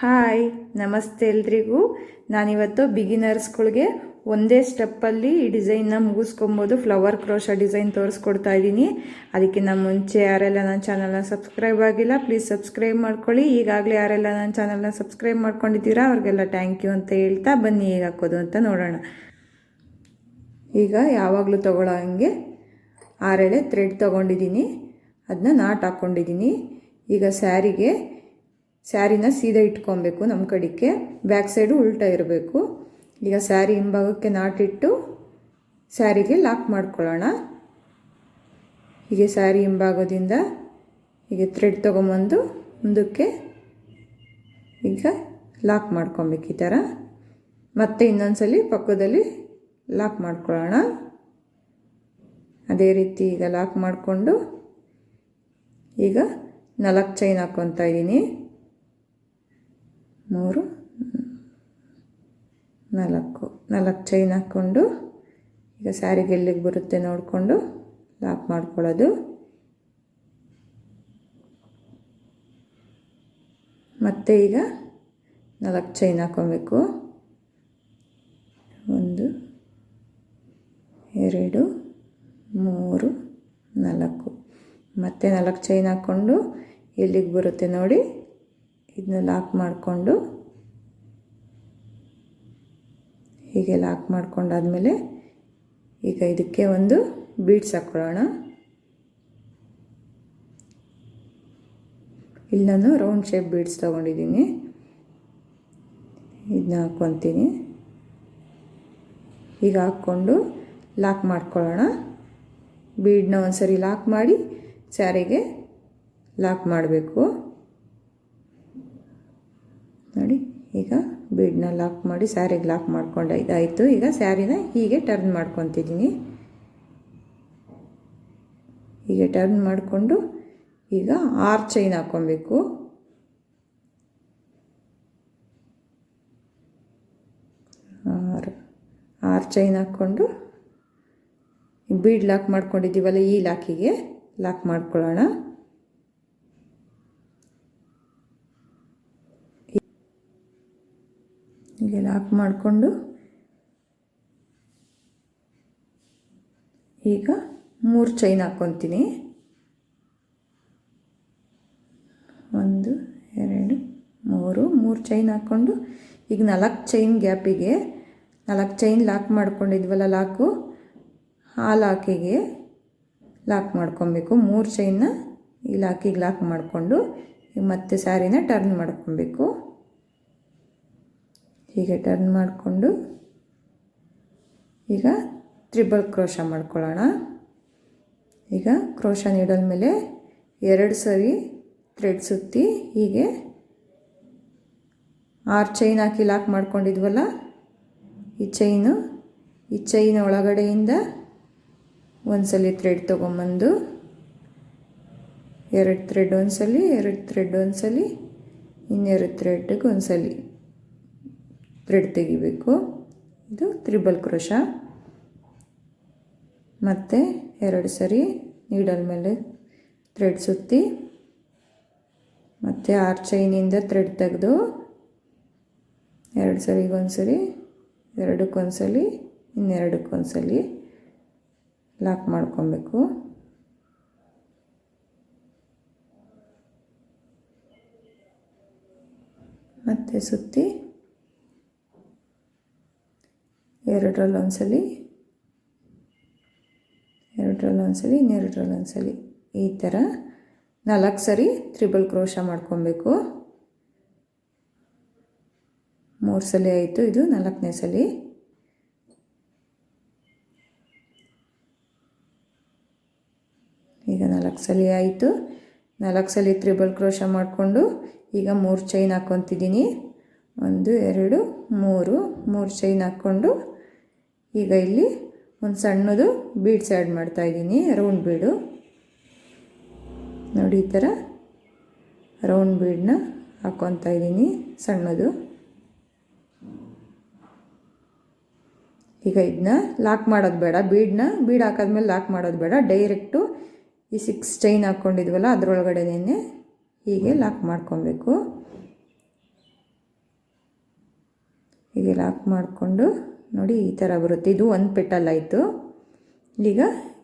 Hi, ನಮಸ್ತೆ ಎಲ್ರಿಗೂ. ನಾನಿವತ್ತು ಬಿಗಿನರ್ಸ್ಗಳಿಗೆ ಒಂದೇ ಸ್ಟೆಪ್ಪಲ್ಲಿ ಈ ಡಿಸೈನ್ನ ಮುಗಿಸ್ಕೊಬೋದು ಫ್ಲವರ್ ಕ್ರೋಶ ಡಿಸೈನ್ ತೋರಿಸ್ಕೊಡ್ತಾ ಇದ್ದೀನಿ. ಅದಕ್ಕಿಂತ ಮುಂಚೆ ಯಾರೆಲ್ಲ ನನ್ನ ಚಾನಲ್ನ ಸಬ್ಸ್ಕ್ರೈಬ್ ಆಗಿಲ್ಲ ಪ್ಲೀಸ್ ಸಬ್ಸ್ಕ್ರೈಬ್ ಮಾಡ್ಕೊಳ್ಳಿ. ಈಗಾಗಲೇ ಯಾರೆಲ್ಲ ನನ್ನ ಚಾನಲ್ನ ಸಬ್ಸ್ಕ್ರೈಬ್ ಮಾಡ್ಕೊಂಡಿದ್ದೀರಾ, ಅವ್ರಿಗೆಲ್ಲ ಥ್ಯಾಂಕ್ ಯು ಅಂತ ಹೇಳ್ತಾ ಬನ್ನಿ ಈಗ ಹಾಕೋದು ಅಂತ ನೋಡೋಣ. ಈಗ ಯಾವಾಗಲೂ ತಗೊಳ್ಳೋ ಹಂಗೆ ಆರೆಳೆ ಥ್ರೆಡ್ ತೊಗೊಂಡಿದ್ದೀನಿ. ಅದನ್ನ ನಾಟ್ ಹಾಕ್ಕೊಂಡಿದ್ದೀನಿ ಈಗ ಸ್ಯಾರಿಗೆ ಸ್ಯಾರಿನ ಸೀದಾ ಇಟ್ಕೊಬೇಕು. ನಮ್ಮ ಕಡೆಗೆ ಬ್ಯಾಕ್ ಸೈಡು ಉಲ್ಟಾ ಇರಬೇಕು. ಈಗ ಸ್ಯಾರಿ ಹಿಂಭಾಗಕ್ಕೆ ನಾಟಿಟ್ಟು ಸ್ಯಾರಿಗೆ ಲಾಕ್ ಮಾಡ್ಕೊಳ್ಳೋಣ. ಹೀಗೆ ಸ್ಯಾರಿ ಹಿಂಭಾಗದಿಂದ ಹೀಗೆ ಥ್ರೆಡ್ ತೊಗೊಂಬಂದು ಮುಂದಕ್ಕೆ ಈಗ ಲಾಕ್ ಮಾಡ್ಕೊಬೇಕು ಈ ಥರ. ಮತ್ತೆ ಇನ್ನೊಂದ್ಸಲಿ ಪಕ್ಕದಲ್ಲಿ ಲಾಕ್ ಮಾಡ್ಕೊಳ್ಳೋಣ. ಅದೇ ರೀತಿ ಈಗ ಲಾಕ್ ಮಾಡಿಕೊಂಡು ಈಗ ನಾಲ್ಕು ಚೈನ್ ಹಾಕ್ಕೊತಾ ಇದ್ದೀನಿ. ಮೂರು, ನಾಲ್ಕು ನಾಲ್ಕು ಚೈನ್ ಹಾಕ್ಕೊಂಡು ಈಗ ಸ್ಯಾರಿಗೆ ಎಲ್ಲಿಗೆ ಬರುತ್ತೆ ನೋಡಿಕೊಂಡು ಲಾಕ್ ಮಾಡ್ಕೊಳ್ಳೋದು. ಮತ್ತೆ ಈಗ ನಾಲ್ಕು ಚೈನ್ ಹಾಕ್ಕೊಬೇಕು. ಒಂದು, ಎರಡು, ಮೂರು, ನಾಲ್ಕು. ಮತ್ತೆ ನಾಲ್ಕು ಚೈನ್ ಹಾಕ್ಕೊಂಡು ಎಲ್ಲಿಗೆ ಬರುತ್ತೆ ನೋಡಿ ಇದನ್ನ ಲಾಕ್ ಮಾಡಿಕೊಂಡು ಹೀಗೆ ಲಾಕ್ ಮಾಡ್ಕೊಂಡಾದಮೇಲೆ ಈಗ ಇದಕ್ಕೆ ಒಂದು ಬೀಡ್ಸ್ ಹಾಕ್ಕೊಳ್ಳೋಣ. ಇಲ್ಲಿ ನಾನು ರೌಂಡ್ ಶೇಪ್ ಬೀಡ್ಸ್ ತೊಗೊಂಡಿದ್ದೀನಿ. ಇದನ್ನ ಹಾಕ್ಕೊತೀನಿ. ಈಗ ಹಾಕ್ಕೊಂಡು ಲಾಕ್ ಮಾಡ್ಕೊಳ್ಳೋಣ. ಬೀಡನ್ನ ಒಂದು ಸರಿ ಲಾಕ್ ಮಾಡಿ ಸ್ಯಾರಿಗೆ ಲಾಕ್ ಮಾಡಬೇಕು. ನೋಡಿ, ಈಗ ಬೀಡನ್ನ ಲಾಕ್ ಮಾಡಿ ಸ್ಯಾರಿಗೆ ಲಾಕ್ ಮಾಡ್ಕೊಂಡು ಇದಾಯಿತು ಈಗ ಸ್ಯಾರಿನ ಹೀಗೆ ಟರ್ನ್ ಮಾಡ್ಕೊತಿದ್ದೀನಿ. ಹೀಗೆ ಟರ್ನ್ ಮಾಡಿಕೊಂಡು ಈಗ ಆರು ಚೈನ್ ಹಾಕ್ಕೊಬೇಕು. ಆರು ಆರು ಚೈನ್ ಹಾಕ್ಕೊಂಡು ಬೀಡ್ ಲಾಕ್ ಮಾಡ್ಕೊಂಡಿದ್ದೀವಲ್ಲ ಈ ಲಾಕಿಗೆ ಲಾಕ್ ಮಾಡ್ಕೊಳ್ಳೋಣ. ಹೀಗೆ ಲಾಕ್ ಮಾಡಿಕೊಂಡು ಈಗ ಮೂರು ಚೈನ್ ಹಾಕ್ಕೊತೀನಿ ಒಂದು, ಎರಡು, ಮೂರು ಮೂರು ಚೈನ್ ಹಾಕ್ಕೊಂಡು ಈಗ ನಾಲ್ಕು ಚೈನ್ ಗ್ಯಾಪಿಗೆ ನಾಲ್ಕು ಚೈನ್ ಲಾಕ್ ಮಾಡ್ಕೊಂಡಿದ್ವಲ್ಲ ಲಾಕು ಆ ಲಾಕಿಗೆ ಲಾಕ್ ಮಾಡ್ಕೊಬೇಕು. ಮೂರು ಚೈನ್ನ ಈ ಲಾಕಿಗೆ ಲಾಕ್ ಮಾಡಿಕೊಂಡು ಮತ್ತೆ ಸ್ಯಾರಿನ ಟರ್ನ್ ಮಾಡ್ಕೊಬೇಕು. ಹೀಗೆ ಟರ್ನ್ ಮಾಡಿಕೊಂಡು ಈಗ ತ್ರಿಬಲ್ ಕ್ರೋಶ ಮಾಡ್ಕೊಳ್ಳೋಣ. ಈಗ ಕ್ರೋಶ ನೀಡಲ್ ಮೇಲೆ ಎರಡು ಸರಿ ಥ್ರೆಡ್ ಸುತ್ತಿ ಹೀಗೆ ಆರು ಚೈನ್ ಹಾಕಿ ಲಾಕ್ ಮಾಡ್ಕೊಂಡಿದ್ವಲ್ಲ, ಈ ಚೈನು ಈ ಚೈನ್ ಒಳಗಡೆಯಿಂದ ಒಂದ್ಸಲಿ ಥ್ರೆಡ್ ತೊಗೊಂಬಂದು, ಎರಡು ಥ್ರೆಡ್ ಒಂದ್ಸಲಿ, ಎರಡು ಥ್ರೆಡ್ ಒಂದ್ಸಲಿ, ಇನ್ನೆರಡು ಥ್ರೆಡ್ಗೆ ಒಂದ್ಸಲಿ. ಥ್ರೆಡ್ ತೆಗಿಬೇಕು. ಇದು ತ್ರಿಬಲ್ ಕ್ರೋಶ. ಮತ್ತು ಎರಡು ಸರಿ ನೀಡಲ್ ಮೇಲೆ ಥ್ರೆಡ್ ಸುತ್ತಿ, ಮತ್ತು ಆರು ಚೈನಿಂದ ಥ್ರೆಡ್ ತೆಗೆದು, ಎರಡು ಸರಿಗೊಂದ್ಸರಿ ಎರಡಕ್ಕೊಂದ್ಸಲಿ ಇನ್ನೆರಡಕ್ಕೊಂದ್ಸಲಿ ಲಾಕ್ ಮಾಡ್ಕೊಬೇಕು. ಮತ್ತು ಸುತ್ತಿ ಎರಡರಲ್ಲಿ ಒಂದ್ಸಲಿ ಎರಡರಲ್ಲಿ ಒಂದ್ಸಲಿ ಇನ್ನೆರಡರಲ್ಲಿ ಒಂದ್ಸಲಿ ಈ ಥರ ನಾಲ್ಕು ಸರಿ ತ್ರಿಬಲ್ ಕ್ರೋಶ ಮಾಡ್ಕೊಬೇಕು. ಮೂರು ಸಲ ಆಯಿತು, ಇದು ನಾಲ್ಕನೇ ಸಲ. ಈಗ ನಾಲ್ಕು ಸಲ ಆಯಿತು. ನಾಲ್ಕು ಸಲ ತ್ರಿಬಲ್ ಕ್ರೋಶ ಮಾಡಿಕೊಂಡು ಈಗ ಮೂರು ಚೈನ್ ಹಾಕ್ಕೊತಿದ್ದೀನಿ. ಒಂದು, ಎರಡು, ಮೂರು. ಮೂರು ಚೈನ್ ಹಾಕ್ಕೊಂಡು ಈಗ ಇಲ್ಲಿ ಒಂದು ಸಣ್ಣದು ಬೀಡ್ಸ್ ಆ್ಯಡ್ ಮಾಡ್ತಾಯಿದ್ದೀನಿ ರೌಂಡ್ ಬೀಡು ನೋಡಿ ಈ ಥರ ರೌಂಡ್ ಬೀಡನ್ನ ಹಾಕ್ಕೊತಾ ಇದ್ದೀನಿ, ಸಣ್ಣದು. ಈಗ ಇದನ್ನ ಲಾಕ್ ಮಾಡೋದು ಬೇಡ ಬೀಡನ್ನ ಬೀಡ್ ಹಾಕಾದ್ಮೇಲೆ ಲಾಕ್ ಮಾಡೋದು ಬೇಡ. ಡೈರೆಕ್ಟು ಈ ಸಿಕ್ಸ್ ಚೈನ್ ಹಾಕ್ಕೊಂಡಿದ್ವಲ್ಲ ಅದರೊಳಗಡೆನೇ ಹೀಗೆ ಲಾಕ್ ಮಾಡ್ಕೊಬೇಕು. ಹೀಗೆ ಲಾಕ್ ಮಾಡಿಕೊಂಡು ನೋಡಿ, ಈ ಥರ ಬರುತ್ತೆ. ಇದು ಒಂದು ಪೆಟಲ್ ಆಯಿತು. ಈಗ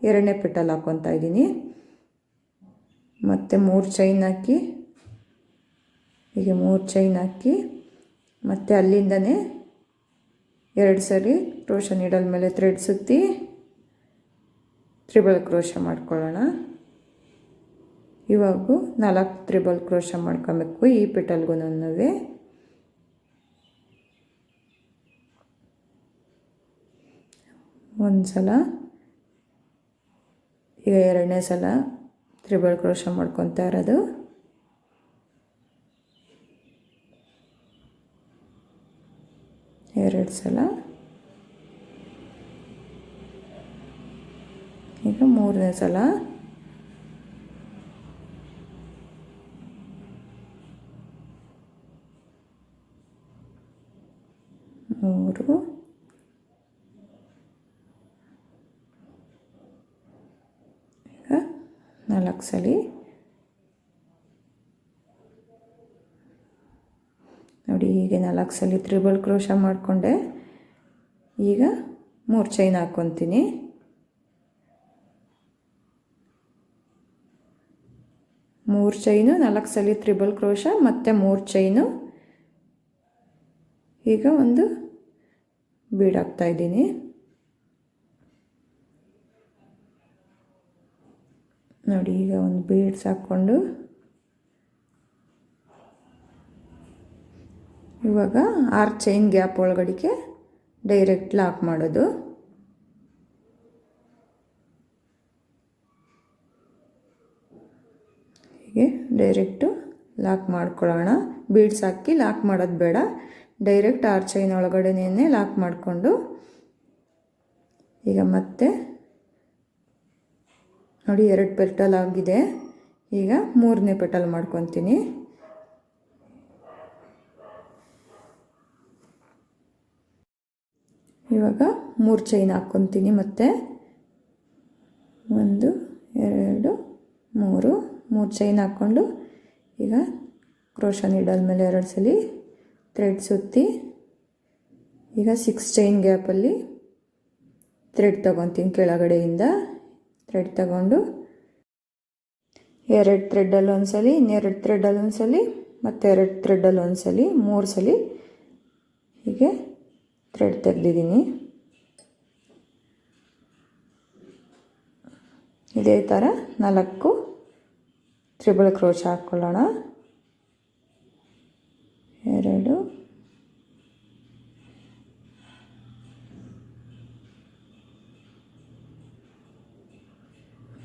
ಎರಡನೇ ಪೆಟಲ್ ಹಾಕ್ಕೊತಾ ಇದ್ದೀನಿ. ಮತ್ತು ಮೂರು ಚೈನ್ ಹಾಕಿ, ಈಗ ಮೂರು ಚೈನ್ ಹಾಕಿ, ಮತ್ತು ಅಲ್ಲಿಂದನೇ ಎರಡು ಸರಿ ಕ್ರೋಶ ನೀಡಲ್ ಮೇಲೆ ಥ್ರೆಡ್ ಸುತ್ತಿ ತ್ರಿಬಲ್ ಕ್ರೋಶ ಮಾಡ್ಕೊಳ್ಳೋಣ. ಇವಾಗೂ ನಾಲ್ಕು ತ್ರಿಬಲ್ ಕ್ರೋಶ ಮಾಡ್ಕೊಬೇಕು ಈ ಪೆಟಲ್ಗೂ ಒಂದು ಸಲ ಈಗ ಎರಡನೇ ಸಲ ತ್ರಿಬಲ್ ಕ್ರೋಶ ಮಾಡ್ಕೊತಾ ಇರೋದು. ಎರಡು ಸಲ. ಈಗ ಮೂರನೇ ಸಲ. ಮೂರು ಈಗ ನಾಲ್ಕು ಸಲ. ನೋಡಿ, ಹೀಗೆ ನಾಲ್ಕು ಸಲ ತ್ರಿಬಲ್ ಕ್ರೋಶ ಮಾಡಿಕೊಂಡೆ. ಈಗ ಮೂರು ಚೈನ್ ಹಾಕ್ಕೊತೀನಿ ಮೂರು ಚೈನು, ನಾಲ್ಕು ಸಲ ತ್ರಿಬಲ್ ಕ್ರೋಶ, ಮತ್ತು ಮೂರು ಚೈನು. ಈಗ ಒಂದು ಬೀಡ್ ಹಾಕ್ತಾ ಇದ್ದೀನಿ ನೋಡಿ, ಈಗ ಒಂದು ಬೀಡ್ಸ್ ಹಾಕ್ಕೊಂಡು ಇವಾಗ ಆರು ಚೈನ್ ಗ್ಯಾಪ್ ಒಳಗಡೆಗೆ ಡೈರೆಕ್ಟ್ ಲಾಕ್ ಮಾಡೋದು. ಹೀಗೆ ಡೈರೆಕ್ಟು ಲಾಕ್ ಮಾಡ್ಕೊಳ್ಳೋಣ. ಬೀಡ್ಸ್ ಹಾಕಿ ಲಾಕ್ ಮಾಡೋದು ಬೇಡ. ಡೈರೆಕ್ಟ್ ಆರ್ ಚೈನ್ ಒಳಗಡೆನೇ ಲಾಕ್ ಮಾಡಿಕೊಂಡು ಈಗ ಮತ್ತೆ ನೋಡಿ ಎರಡು ಪೆಟಲ್ ಆಗಿದೆ. ಈಗ ಮೂರನೇ ಪೆಟಲ್ ಮಾಡ್ಕೊತೀನಿ. ಇವಾಗ ಮೂರು ಚೈನ್ ಹಾಕ್ಕೊತೀನಿ ಮತ್ತೆ. ಒಂದು, ಎರಡು, ಮೂರು. ಮೂರು ಚೈನ್ ಹಾಕ್ಕೊಂಡು ಈಗ ಕ್ರೋಶ ನೀಡಲ್ ಮೇಲೆ ಎರಡು ಸಲ ಥ್ರೆಡ್ ಸುತ್ತಿ ಈಗ ಸಿಕ್ಸ್ ಚೈನ್ ಗ್ಯಾಪಲ್ಲಿ ಥ್ರೆಡ್ ತೊಗೊತೀನಿ ಕೆಳಗಡೆಯಿಂದ. ಥ್ರೆಡ್ ತಗೊಂಡು ಎರಡು ಥ್ರೆಡ್ಡಲ್ಲಿ ಒಂದ್ಸಲಿ, ಇನ್ನೆರಡು ಥ್ರೆಡ್ಡಲ್ಲಿ ಒಂದ್ಸಲಿ, ಮತ್ತು ಎರಡು ಥ್ರೆಡ್ಡಲ್ಲಿ ಒಂದ್ಸಲಿ, ಮೂರು ಸಲ ಹೀಗೆ ಥ್ರೆಡ್ ತೆಗೆದಿದ್ದೀನಿ. ಇದೇ ಥರ ನಾಲ್ಕು ತ್ರಿಬಲ್ ಕ್ರೋಚ್ ಹಾಕ್ಕೊಳ್ಳೋಣ ಎರಡು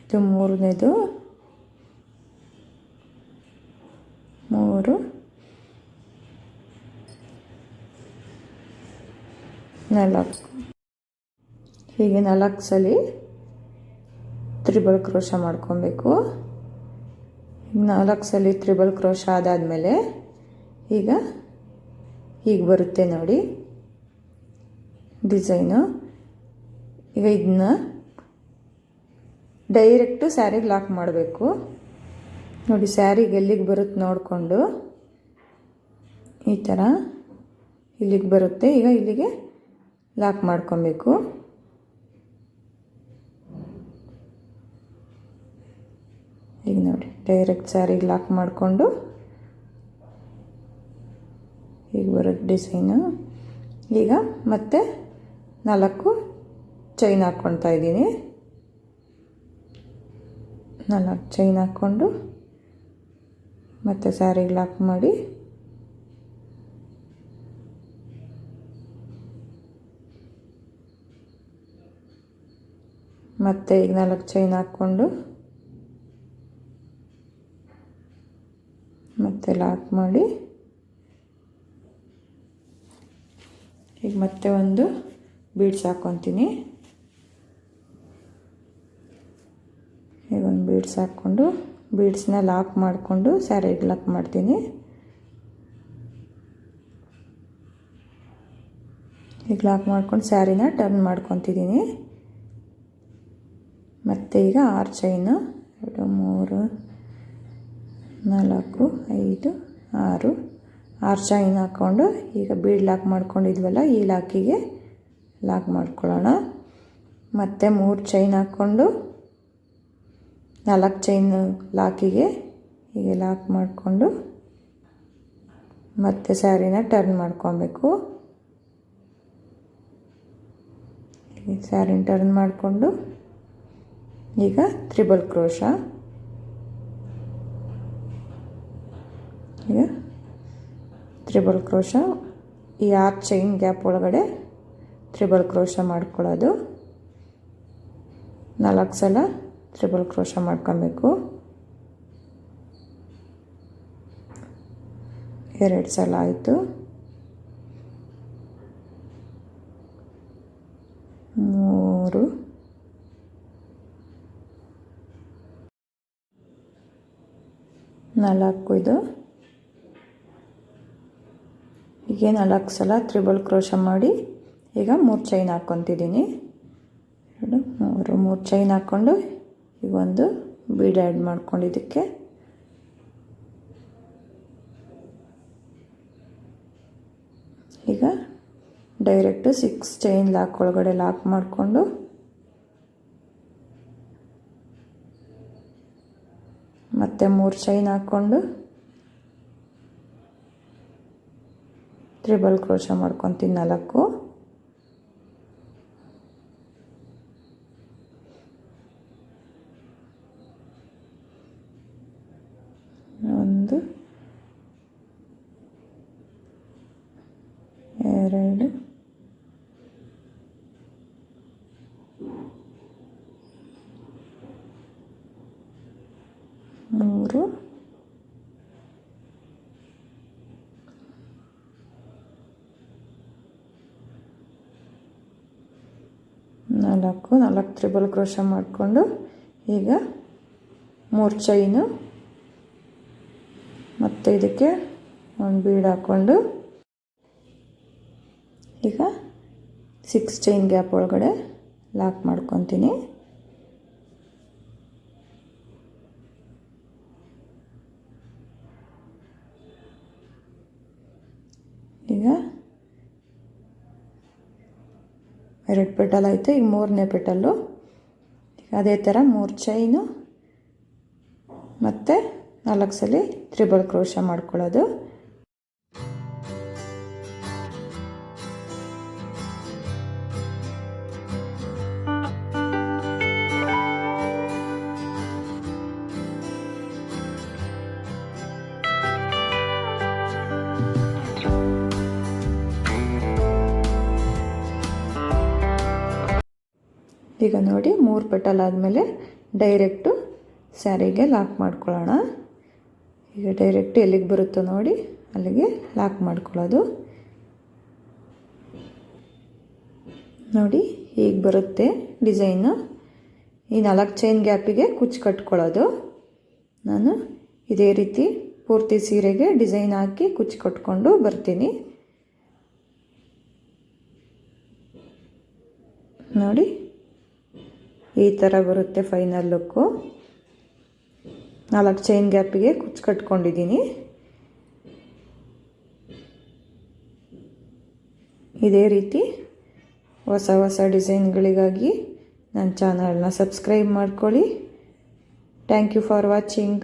ಇದು ಮೂರನೇದು. ಮೂರು. ನಾಲ್ಕು. ಹೀಗೆ ನಾಲ್ಕು ಸಲ ತ್ರಿಬಲ್ ಕ್ರೋಶ ಮಾಡ್ಕೊಬೇಕು. ನಾಲ್ಕು ಸಲ ತ್ರಿಬಲ್ ಕ್ರೋಶ ಆದಾದಮೇಲೆ ಈಗ ಹೀಗೆ ಬರುತ್ತೆ ನೋಡಿ. ಡಿಸೈನು. ಈಗ ಇದನ್ನ ಡೈರೆಕ್ಟು ಸ್ಯಾರಿಗೆ ಲಾಕ್ ಮಾಡಬೇಕು. ನೋಡಿ, ಸ್ಯಾರಿಗೆ ಎಲ್ಲಿಗೆ ಬರುತ್ತೆ ನೋಡಿಕೊಂಡು. ಈ ಥರ ಇಲ್ಲಿಗೆ ಬರುತ್ತೆ. ಈಗ ಇಲ್ಲಿಗೆ ಲಾಕ್ ಮಾಡ್ಕೊಬೇಕು. ಈಗ ನೋಡಿ, ಡೈರೆಕ್ಟ್ ಸ್ಯಾರಿಗೆ ಲಾಕ್ ಮಾಡಿಕೊಂಡು. ಈಗ ಬರುತ್ತೆ ಡಿಸೈನು. ಈಗ ಮತ್ತೆ ನಾಲ್ಕು ಚೈನ್ ಹಾಕ್ಕೊಳ್ತಾ ಇದ್ದೀನಿ. ನಾಲ್ಕು ಚೈನ್ ಹಾಕ್ಕೊಂಡು ಮತ್ತು ಸ್ಯಾರಿಗೆ ಲಾಕ್ ಮಾಡಿ. ಮತ್ತೆ ಈಗ ನಾಲ್ಕು ಚೈನ್ ಹಾಕ್ಕೊಂಡು ಮತ್ತೆ ಲಾಕ್ ಮಾಡಿ. ಈಗ ಮತ್ತೆ ಒಂದು ಬೀಡ್ಸ್ ಹಾಕ್ಕೊತೀನಿ ಈಗ ಒಂದು ಬೀಡ್ಸ್ ಹಾಕ್ಕೊಂಡು ಬೀಡ್ಸ್ನ ಲಾಕ್ ಮಾಡಿಕೊಂಡು ಸ್ಯಾರಿಗೆ ಲಾಕ್ ಮಾಡ್ತೀನಿ. ಈಗ ಲಾಕ್ ಮಾಡ್ಕೊಂಡು ಸ್ಯಾರಿನ ಟರ್ನ್ ಮಾಡ್ಕೊತಿದ್ದೀನಿ. ಮತ್ತು ಈಗ ಆರು ಚೈನು ಎರಡು, ಮೂರು, ನಾಲ್ಕು, ಐದು, ಆರು ಆರು ಚೈನ್ ಹಾಕ್ಕೊಂಡು ಈಗ ಬೀಡ್ ಲಾಕ್ ಮಾಡ್ಕೊಂಡಿದ್ವಲ್ಲ ಈ ಲಾಕಿಗೆ ಲಾಕ್ ಮಾಡ್ಕೊಳ್ಳೋಣ. ಮತ್ತು ಮೂರು ಚೈನ್ ಹಾಕ್ಕೊಂಡು ನಾಲ್ಕು ಚೈನ್ ಲಾಕಿಗೆ ಹೀಗೆ ಲಾಕ್ ಮಾಡಿಕೊಂಡು ಮತ್ತೆ ಸ್ಯಾರಿನ ಟರ್ನ್ ಮಾಡ್ಕೊಬೇಕು. ಸ್ಯಾರಿನ ಟರ್ನ್ ಮಾಡಿಕೊಂಡು ಈಗ ತ್ರಿಬಲ್ ಕ್ರೋಶ. ಈಗ ತ್ರಿಬಲ್ ಕ್ರೋಶ, ಈ ಆರು ಚೈನ್ ಗ್ಯಾಪ್ ಒಳಗಡೆ ತ್ರಿಬಲ್ ಕ್ರೋಶ ಮಾಡ್ಕೊಳ್ಳೋದು. ನಾಲ್ಕು ಸಲ ತ್ರಿಬಲ್ ಕ್ರೋಶ ಮಾಡ್ಕೊಬೇಕು. ಎರಡು ಸಲ ಆಯಿತು. ಮೂರು. ನಾಲ್ಕು ಇದು. ಈಗ ನಾಲ್ಕು ಸಲ ತ್ರಿಬಲ್ ಕ್ರೋಶ ಮಾಡಿ ಈಗ ಮೂರು ಚೈನ್ ಹಾಕ್ಕೊತಿದ್ದೀನಿ. ಎರಡು, ಮೂರು ಮೂರು ಚೈನ್ ಹಾಕ್ಕೊಂಡು ಒಂದು ಬೀಡ್ ಆ್ಯಡ್ ಮಾಡ್ಕೊಂಡಿದ್ದಕ್ಕೆ. ಈಗ ಡೈರೆಕ್ಟು ಸಿಕ್ಸ್ ಚೈನ್ ಲಾಕ್ ಒಳಗಡೆ ಲಾಕ್ ಮಾಡಿಕೊಂಡು. ಮತ್ತೆ ಮೂರು ಚೈನ್ ಹಾಕ್ಕೊಂಡು ತ್ರಿಬಲ್ ಕ್ರೋಶ ಮಾಡ್ಕೊತೀನಿ ನಾಲ್ಕು ಒಂದು ಎರಡು ಮೂರು. ನಾಲ್ಕು ನಾಲ್ಕು ತ್ರಿಬಲ್ ಕ್ರೋಶ ಮಾಡಿಕೊಂಡು ಈಗ ಮೂರು ಚೈನು ಮತ್ತು ಇದಕ್ಕೆ ಒಂದು ಬೀಡ್ ಹಾಕ್ಕೊಂಡು ಈಗ ಸಿಕ್ಸ್ ಚೈನ್ ಗ್ಯಾಪ್ ಒಳಗಡೆ ಲಾಕ್ ಮಾಡ್ಕೊತೀನಿ. ಈಗ ಎರಡು ಪೆಟಲ್ ಆಯಿತು ಈಗ ಮೂರನೇ ಪೆಟಲ್ಲು ಅದೇ ಥರ ಮೂರು ಚೈನು ಮತ್ತು ನಾಲ್ಕು ಸಲ ತ್ರಿಬಲ್ ಕ್ರೋಶ ಮಾಡ್ಕೊಳ್ಳೋದು. ಈಗ ನೋಡಿ ಮೂರು ಪೆಟಲ್ ಆದಮೇಲೆ ಡೈರೆಕ್ಟು ಸ್ಯಾರಿಗೆ ಲಾಕ್ ಮಾಡ್ಕೊಳ್ಳೋಣ. ಈಗ ಡೈರೆಕ್ಟ್ ಎಲ್ಲಿಗೆ ಬರುತ್ತೋ ನೋಡಿ ಅಲ್ಲಿಗೆ ಲಾಕ್ ಮಾಡ್ಕೊಳ್ಳೋದು. ನೋಡಿ ಹೀಗೆ ಬರುತ್ತೆ ಡಿಸೈನು ಈ ನಾಲ್ಕು ಚೈನ್ ಗ್ಯಾಪಿಗೆ ಕುಚ್ಚು ಕಟ್ಕೊಳ್ಳೋದು. ನಾನು ಇದೇ ರೀತಿ ಪೂರ್ತಿ ಸೀರೆಗೆ ಡಿಸೈನ್ ಹಾಕಿ ಕುಚ್ಚು ಕಟ್ಕೊಂಡು ಬರ್ತೀನಿ. ನೋಡಿ ಈ ಥರ ಬರುತ್ತೆ ಫೈನಲ್ ಲುಕ್ಕು ನಾಲ್ಕು ಚೈನ್ ಗ್ಯಾಪಿಗೆ ಕುಚ್ಚು ಕಟ್ಕೊಂಡಿದ್ದೀನಿ ಇದೇ ರೀತಿ ಹೊಸ ಹೊಸ ಡಿಸೈನ್ಗಳಿಗಾಗಿ ನನ್ನ ಚಾನಲ್ನ ಸಬ್ಸ್ಕ್ರೈಬ್ ಮಾಡ್ಕೊಳ್ಳಿ. Thank you for watching